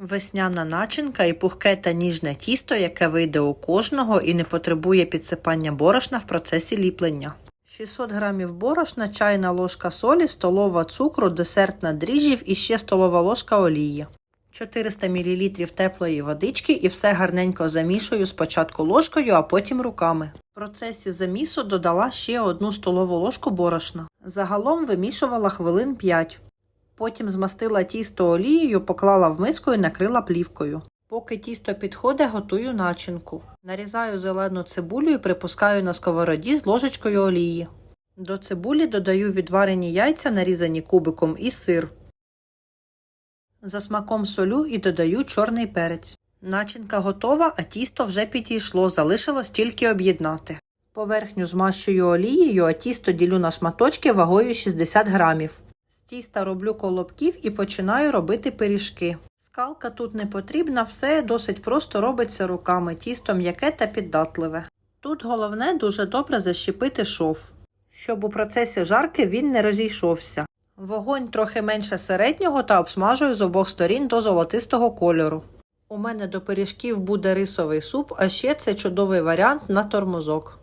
Весняна начинка і пухке та ніжне тісто, яке вийде у кожного і не потребує підсипання борошна в процесі ліплення. 600 г борошна, чайна ложка солі, столова цукру, десертна дріжджів і ще столова ложка олії. 400 мл теплої водички і все гарненько замішую спочатку ложкою, а потім руками. В процесі замісу додала ще одну столову ложку борошна. Загалом вимішувала хвилин 5. Потім змастила тісто олією, поклала в миску і накрила плівкою. Поки тісто підходить, готую начинку. Нарізаю зелену цибулю і припускаю на сковороді з ложечкою олії. До цибулі додаю відварені яйця, нарізані кубиком, і сир. За смаком солю і додаю чорний перець. Начинка готова, а тісто вже підійшло, залишилось тільки об'єднати. Поверхню змащую олією, а тісто ділю на шматочки вагою 60 грамів. З тіста роблю колобків і починаю робити пиріжки. Скалка тут не потрібна, все досить просто робиться руками, тісто м'яке та піддатливе. Тут головне дуже добре защепити шов, щоб у процесі жарки він не розійшовся. Вогонь трохи менше середнього та обсмажую з обох сторін до золотистого кольору. У мене до пиріжків буде рисовий суп, а ще це чудовий варіант на тормозок.